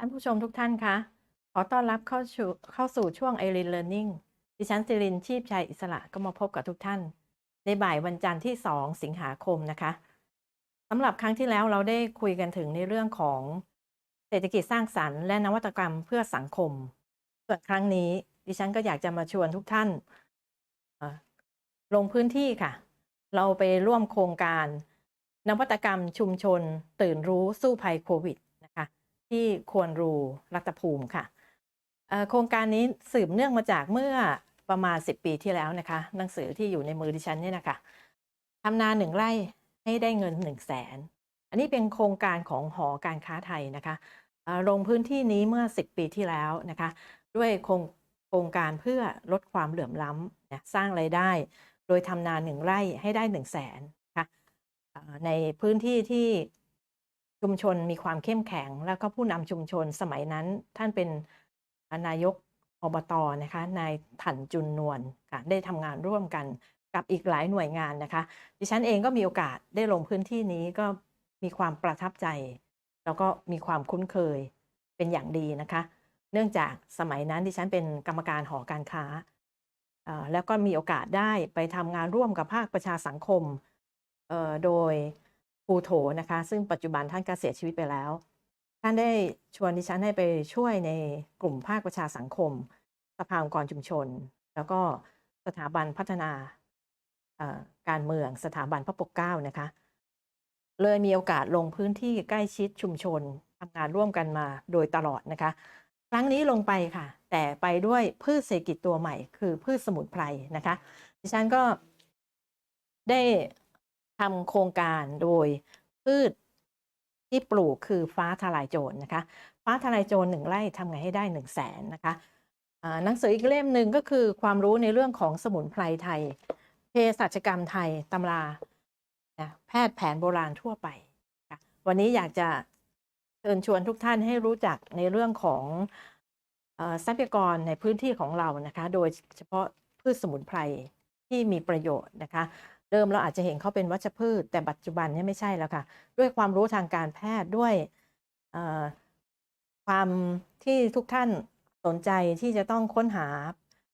ท่านผู้ชมทุกท่านคะขอต้อนรับเข้าสู่เข้าสู่ช่วง i r i n Learning ดิฉันสิรินชีพชัยอิสระก็มาพบกับทุกท่าน ในบ่ายวันจันทร์ที่ 2 สิงหาคมนะคะสำหรับครั้งที่แล้วเราได้คุยกันถึงในเรื่องของเศรษฐกิจสร้างสรรค์และนวัตกรรมเพื่อสังคม ส่วนครั้งนี้ดิฉันก็อยากจะมาชวนทุกท่าน ลงพื้นที่ค่ะ เราไปร่วมโครงการ นวัตกรรมชุมชน ตื่นรู้สู้ภัยโควิด ที่ควรรูรัตภูมิค่ะโครงการนี้สืบเนื่องมาจากเมื่อประมาณ 10 ปีที่แล้วนะคะ หนังสือที่อยู่ในมือดิฉันเนี่ยนะคะทำนาหนึ่งไร่ให้ได้เงิน 1 0 0 0 0แสนอันนี้เป็นโครงการของหอการค้าไทยนะคะลงพื้นที่นี้เมื่อ 10 ปีที่แล้วนะคะ ด้วยโครงโครงการเพื่อลดความเหลื่อมล้ำนะสร้างไรายได้ โดยทำนาหนึ่งไร่ให้ได้ 1 0 0 0 0แสนนะคะเอ่อในพื้นที่ที่ ชุมชนมีความเข้มแข็ง แล้วก็ผู้นำชุมชนสมัยนั้น ท่านเป็นนายกอบตนะคะนายถันจุนนวลค่ะได้ทำงานร่วมกันกับอีกหลายหน่วยงานนะคะ ดิฉันเองก็มีโอกาสได้ลงพื้นที่นี้ก็มีความประทับใจ แล้วก็มีความคุ้นเคยเป็นอย่างดีนะคะ เนื่องจากสมัยนั้นดิฉันเป็นกรรมการหอการค้า แล้วก็มีโอกาสได้ไปทำงานร่วมกับภาคประชาสังคมโดย ครูโถนะคะ ซึ่งปัจจุบันท่านก็เสียชีวิตไปแล้ว ท่านได้ชวนดิฉันให้ไปช่วยในกลุ่มภาคประชาสังคม สภาองค์กรชุมชน แล้วก็สถาบันพัฒนาการเมืองสถาบันพระปกเกล้านะคะ เลยมีโอกาสลงพื้นที่ใกล้ชิดชุมชนทำงานร่วมกันมาโดยตลอดนะคะ ครั้งนี้ลงไปค่ะ แต่ไปด้วยพืชเศรษฐกิจตัวใหม่ คือพืชสมุนไพรนะคะ ดิฉันก็ได้ ทำโครงการโดยพืชที่ปลูกคือฟ้าทลายโจรนะคะ ฟ้าทลายโจรหนึ่งไร่ทำไงให้ได้หนึ่งแสนนะคะหนังสืออีกเล่มหนึ่งก็คือความรู้ในเรื่องของสมุนไพรไทยเภสัชกรรมไทยตำราแพทย์แผนโบราณทั่วไป วันนี้อยากจะเชิญชวนทุกท่านให้รู้จักในเรื่องของทรัพยากรในพื้นที่ของเรานะคะ โดยเฉพาะพืชสมุนไพรที่มีประโยชน์นะคะ เดิมเราอาจจะเห็นเขาเป็นวัชพืช แต่ปัจจุบันเนี่ยไม่ใช่แล้วค่ะ ด้วยความรู้ทางการแพทย์ด้วยความที่ทุกท่านสนใจที่จะต้องค้นหา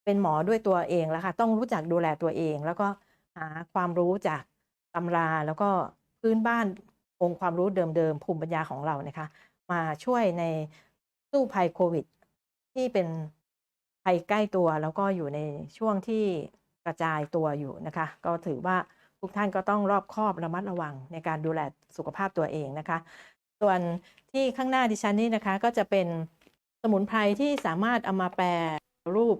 เป็นหมอด้วยตัวเองแล้วค่ะ ต้องรู้จักดูแลตัวเอง แล้วก็หาความรู้จากตำราแล้วก็พื้นบ้านองค์ความรู้เดิมๆภูมิปัญญาของเรานะคะ มาช่วยในสู้ภัยโควิด ที่เป็นภัยใกล้ตัวแล้วก็อยู่ในช่วงที่ กระจายตัวอยู่นะคะ ก็ถือว่าทุกท่านก็ต้องรอบคอบระมัดระวังในการดูแลสุขภาพตัวเองนะคะ ส่วนที่ข้างหน้าดิฉันนี่นะคะก็จะเป็นสมุนไพรที่สามารถเอามาแปรรูป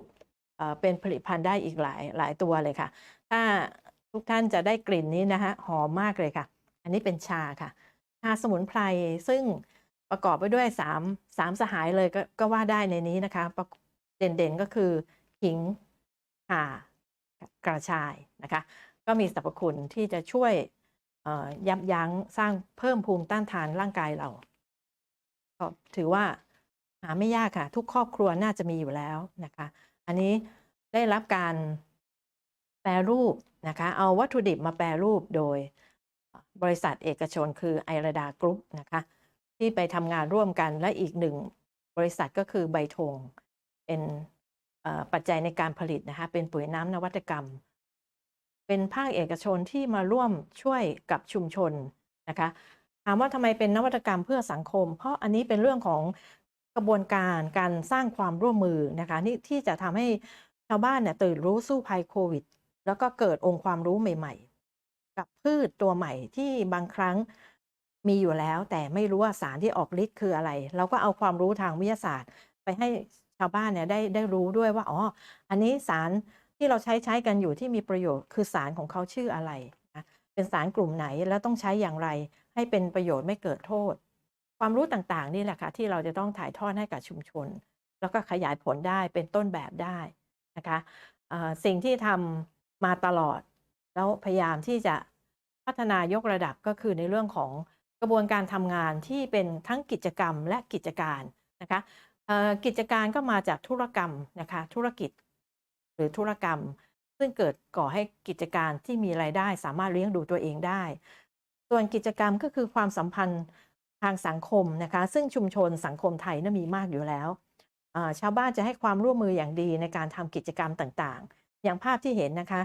เป็นผลิตภัณฑ์ได้อีกหลายหลายตัวเลยค่ะ ถ้าทุกท่านจะได้กลิ่นนี้นะคะหอมมากเลยค่ะ อันนี้เป็นชาค่ะชาสมุนไพรซึ่งประกอบไปด้วยสามสามสหายเลยก็ก็ว่าได้ในนี้นะคะประเด่นๆก็คือขิงข่า กระชายนะคะ ก็มีสรรพคุณที่จะช่วยยับยั้งสร้างเพิ่มภูมิต้านทานร่างกายเราก็ถือว่าหาไม่ยากค่ะ ทุกครอบครัวน่าจะมีอยู่แล้วนะคะ อันนี้ได้รับการแปรรูปนะคะ เอาวัตถุดิบมาแปรรูปโดยบริษัทเอกชนคือไอราดากรุ๊ปนะคะ ที่ไปทำงานร่วมกันและอีกหนึ่งบริษัทก็คือใบธงเป็น ปัจจัยในการผลิตนะคะเป็นปุ๋ยน้ำนวัตกรรม เป็นภาคเอกชนที่มาร่วมช่วยกับชุมชนนะคะถามว่าทำไมเป็นนวัตกรรมเพื่อสังคม เพราะอันนี้เป็นเรื่องของกระบวนการการสร้างความร่วมมือนะคะนี่ที่จะทำให้ชาวบ้านเนี่ยตื่นรู้สู้ภัยโควิด แล้วก็เกิดองค์ความรู้ใหม่ ๆ กับพืชตัวใหม่ที่บางครั้งมีอยู่แล้ว แต่ไม่รู้ว่าสารที่ออกฤทธิ์คืออะไร เราก็เอาความรู้ทางวิทยาศาสตร์ไปให้ ชาวบ้านเนี่ยได้ได้รู้ด้วยว่าอ๋ออันนี้สารที่เราใช้ใช้กันอยู่ที่มีประโยชน์ คือสารของเขาชื่ออะไรนะเป็นสารกลุ่มไหนแล้วต้องใช้อย่างไร ให้เป็นประโยชน์ไม่เกิดโทษ ความรู้ต่างๆ นี่แหละค่ะที่เราจะต้องถ่ายทอดให้กับชุมชน แล้วก็ขยายผลได้เป็นต้นแบบได้นะคะสิ่งที่ทำมาตลอด แล้วพยายามที่จะพัฒนายกระดับก็คือในเรื่องของกระบวนการทำงานที่เป็นทั้งกิจกรรมและกิจการนะคะ กิจการก็มาจากธุรกรรมนะคะ ธุรกิจ หรือธุรกรรม ซึ่งเกิดก่อให้กิจการที่มีรายได้ สามารถเลี้ยงดูตัวเองได้ ส่วนกิจกรรมก็คือความสัมพันธ์ทางสังคมนะคะ ซึ่งชุมชนสังคมไทยน่ะมีมากอยู่แล้วชาวบ้านจะให้ความร่วมมืออย่างดีในการทำกิจกรรมต่างๆ อย่างภาพที่เห็นนะคะ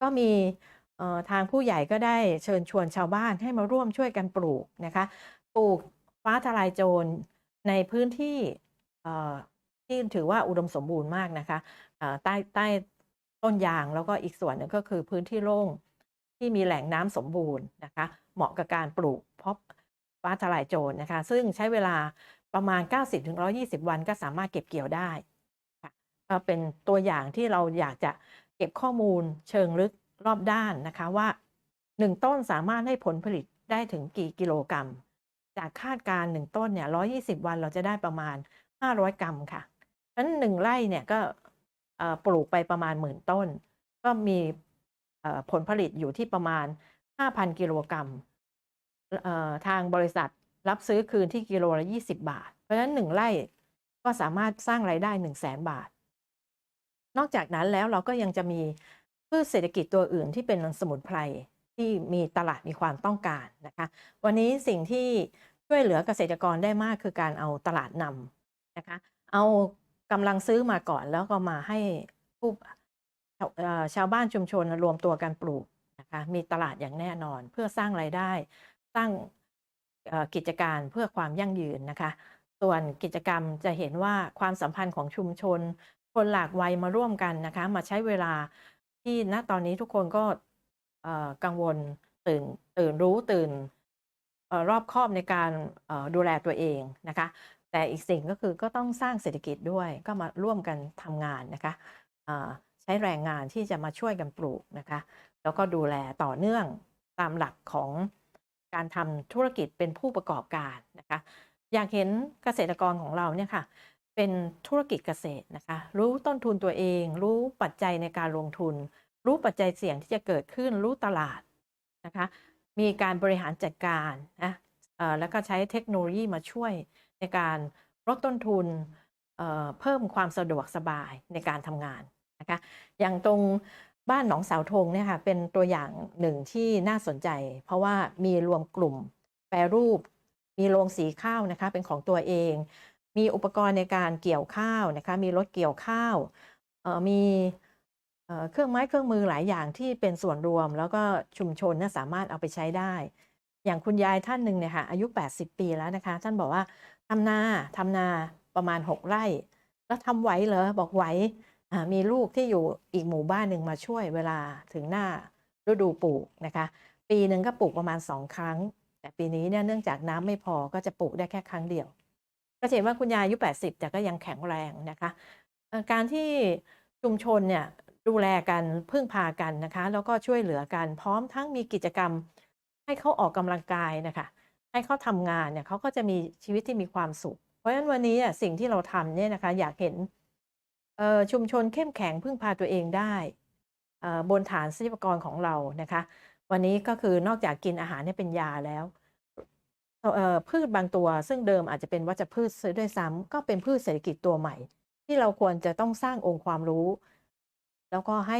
ก็มีทางผู้ใหญ่ก็ได้เชิญชวนชาวบ้านให้มาร่วมช่วยกันปลูกนะคะ ปลูกฟ้าทลายโจรในพื้นที่ ที่ถือว่าอุดมสมบูรณ์มากนะคะใต้ใต้ต้นยางแล้วก็อีกส่วนหนึ่งก็คือพื้นที่โล่งที่มีแหล่งน้ำสมบูรณ์นะคะเหมาะกับการปลูกเพราะฟ้าทลายโจรนะคะ ซึ่งใช้เวลาประมาณ 90-120 วันก็สามารถเก็บเกี่ยวได้ค่ะก็เป็นตัวอย่างที่เราอยากจะเก็บข้อมูลเชิงลึกรอบด้านนะคะว่า 1 ต้นสามารถให้ผลผลิตได้ถึงกี่กิโลกรัม จากคาดการณ์หนึ่งต้นเนี่ย120 วันเราจะได้ประมาณ 500 กรัมค่ะฉะนั้นหนึ่งไร่เนี่ยก็ปลูกไปประมาณหมื่นต้น ก็มีผลผลิตอยู่ที่ประมาณ 5,000 กิโลกรัมทางบริษัทรับซื้อคืนที่กิโลละ20 บาท เพราะฉะนั้น1ไร่ก็สามารถสร้างรายได้ 1 0 0 0 0แสนบาท นอกจากนั้นแล้วเราก็ยังจะมีพืชเศรษฐกิจตัวอื่นที่เป็นสมุนไพรที่มีตลาดมีความต้องการนะคะ วันนี้สิ่งที่ช่วยเหลือเกษตรกรได้มากคือการเอาตลาดนำ นะคะ เอากำลังซื้อมาก่อนแล้วก็มาให้ผู้ชาวบ้านชุมชนรวมตัวกันปลูกนะคะมีตลาดอย่างแน่นอนเพื่อสร้างรายได้ สร้างกิจการเพื่อความยั่งยืนนะคะ ส่วนกิจกรรมจะเห็นว่าความสัมพันธ์ของชุมชน คนหลากวัยมาร่วมกันนะคะ มาใช้เวลาที่ณตอนนี้ทุกคนก็กังวลตื่นตื่นรู้ตื่นอรอบคอบในการดูแลตัวเองนะคะ แต่อีกสิ่งก็คือก็ต้องสร้างเศรษฐกิจด้วยก็มาร่วมกันทำงานนะคะใช้แรงงานที่จะมาช่วยกันปลูกนะคะ แล้วก็ดูแลต่อเนื่องตามหลักของการทำธุรกิจเป็นผู้ประกอบการนะคะ อยากเห็นเกษตรกรของเราเนี่ยค่ะเป็นธุรกิจเกษตรนะคะ รู้ต้นทุนตัวเอง รู้ปัจจัยในการลงทุน รู้ปัจจัยเสี่ยงที่จะเกิดขึ้นรู้ตลาดนะคะ มีการบริหารจัดการนะแล้วก็ใช้เทคโนโลยีมาช่วย ในการลดต้นทุนเเพิ่มความสะดวกสบายในการทำงานนะคะอย่างตรงบ้านหนองเสาธงเนี่ยค่ะเป็นตัวอย่างหนึ่งที่น่าสนใจ เพราะว่ามีรวมกลุ่มแปรรูป มีโรงสีข้าวนะคะเป็นของตัวเอง มีอุปกรณ์ในการเกี่ยวข้าวนะคะมีรถเกี่ยวข้าวมีเครื่องไม้เครื่องมือหลายอย่างที่เป็นส่วนรวม แล้วก็ชุมชนสามารถเอาไปใช้ได้ อย่างคุณยายท่านหนึ่งเนี่ยค่ะอายุ 80 ปีแล้วนะคะ ท่านบอกว่าทำนาทำนาประมาณ 6 ไร่ แล้วทำไหวเหรอบอกไหวมีลูกที่อยู่อีกหมู่บ้านหนึ่งมาช่วยเวลาถึงหน้าฤดูปลูกนะคะ ปีหนึ่งก็ปลูกประมาณ 2 ครั้ง แต่ปีนี้เนี่ยเนื่องจากน้ำไม่พอก็จะปลูกได้แค่ครั้งเดียวก็เห็นว่าคุณยายอายุ 80 แต่ก็ยังแข็งแรงนะคะ การที่ชุมชนเนี่ยดูแลกันพึ่งพากันนะคะ แล้วก็ช่วยเหลือกันพร้อมทั้งมีกิจกรรม ให้เขาออกกำลังกายนะคะให้เขาทำงานเนี่ยเขาก็จะมีชีวิตที่มีความสุข เพราะฉะนั้นวันนี้อะสิ่งที่เราทำเนี่ยนะคะอยากเห็นเอ่อชุมชนเข้มแข็งพึ่งพาตัวเองได้อ่อบนฐานทรัพยากรของเรานะคะ วันนี้ก็คือนอกจากกินอาหารเนี่ยเป็นยาแล้วเอ่อพืชบางตัวซึ่งเดิมอาจจะเป็นวัชพืชด้วยซ้ำก็เป็นพืชเศรษฐกิจตัวใหม่ ที่เราควรจะต้องสร้างองค์ความรู้ แล้วก็ให้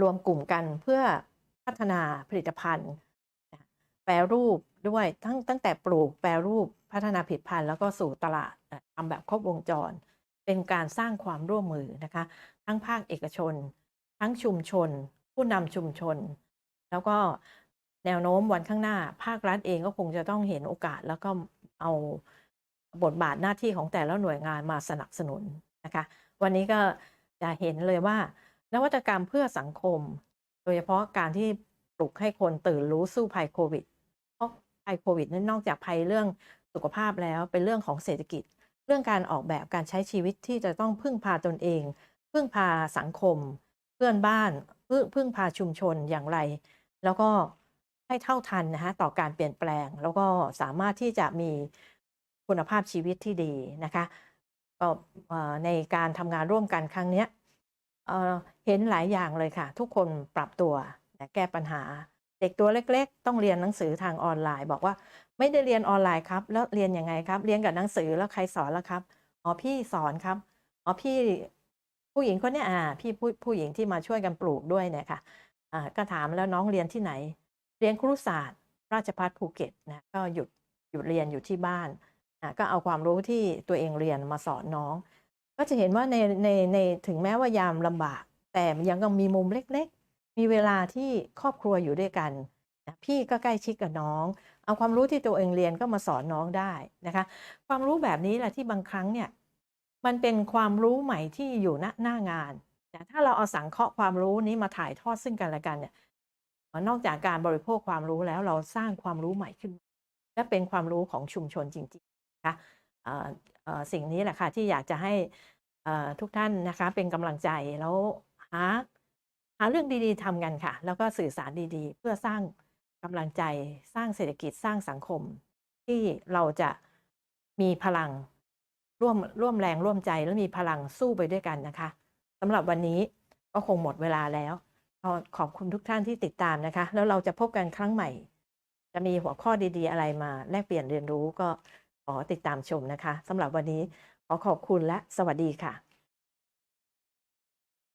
รวมกลุ่มกันเพื่อ พัฒนาผลิตภัณฑ์ แปรรูปด้วยทั้งตั้งแต่ปลูกแปรรูปพัฒนาผลิตภัณฑ์แล้วก็สู่ตลาดทำแบบครบวงจร เป็นการสร้างความร่วมมือนะคะ ทั้งภาคเอกชน ทั้งชุมชน ผู้นำชุมชน แล้วก็แนวโน้มวันข้างหน้า ภาครัฐเองก็คงจะต้องเห็นโอกาสแล้วก็เอาบทบาทหน้าที่ของแต่ละหน่วยงานมาสนับสนุนนะคะ วันนี้ก็จะเห็นเลยว่า นวัตกรรมเพื่อสังคม โดยเฉพาะการที่ปลุกให้คนตื่นรู้สู้ภัยโควิด เพราะภัยโควิดนั้นนอกจากภัยเรื่องสุขภาพแล้วเป็นเรื่องของเศรษฐกิจ เรื่องการออกแบบการใช้ชีวิตที่จะต้องพึ่งพาตนเอง พึ่งพาสังคม เพื่อนบ้านพึ่งพึ่งพาชุมชนอย่างไร แล้วก็ให้เท่าทันนะฮะต่อการเปลี่ยนแปลง แล้วก็สามารถที่จะมีคุณภาพชีวิตที่ดีนะคะก็ในการทำงานร่วมกันครั้งนี้ เห็นหลายอย่างเลยค่ะ ทุกคนปรับตัวและแก้ปัญหา เด็กตัวเล็กๆ ต้องเรียนหนังสือทางออนไลน์ บอกว่าไม่ได้เรียนออนไลน์ครับ แล้วเรียนยังไงครับ เรียนกับหนังสือแล้วใครสอนล่ะครับอ๋อพี่สอนครับอ๋อพี่ผู้หญิงคนนี้อ่าพี่ผู้ผู้หญิงที่มาช่วยกันปลูกด้วยเนี่ยค่ะอ่าก็ถามแล้วน้องเรียนที่ไหน เรียนครุศาสตร์ ราชภัฏภูเก็ตนะก็หยุดหยุดเรียนอยู่ที่บ้านอะก็เอาความรู้ที่ตัวเองเรียนมาสอนน้อง ก็จะเห็นว่าในในในถึงแม้ว่ายามลำบาก แต่ยังก็มีมุมเล็กๆ มีเวลาที่ครอบครัวอยู่ด้วยกันนะพี่ก็ใกล้ชิดกับน้อง เอาความรู้ที่ตัวเองเรียนก็มาสอนน้องได้นะคะ ความรู้แบบนี้แหละที่บางครั้งเนี่ยมันเป็นความรู้ใหม่ที่อยู่ณหน้างานนะถ้าเราเอาสังเคราะห์ความรู้นี้มาถ่ายทอดซึ่งกันและกันเนี่ยนอกจากการบริโภคความรู้แล้วเราสร้างความรู้ใหม่ขึ้น และเป็นความรู้ของชุมชนจริงๆนะคะเอ่อเอ่อ สิ่งนี้แหละค่ะที่อยากจะให้ทุกท่านนะคะเป็นกำลังใจแล้วหาหาเรื่องดีๆทำกันค่ะ แล้วก็สื่อสารดีๆ เพื่อสร้างกำลังใจสร้างเศรษฐกิจสร้างสังคม ที่เราจะมีพลังร่วมร่วมแรงร่วมใจและมีพลังสู้ไปด้วยกันนะคะสำหรับวันนี้ก็คงหมดเวลาแล้ว ขอบคุณทุกท่านที่ติดตามนะคะ แล้วเราจะพบกันครั้งใหม่ จะมีหัวข้อดีๆอะไรมาแลกเปลี่ยนเรียนรู้ก็ ขอติดตามชมนะคะสำหรับวันนี้ขอขอบคุณและสวัสดีค่ะ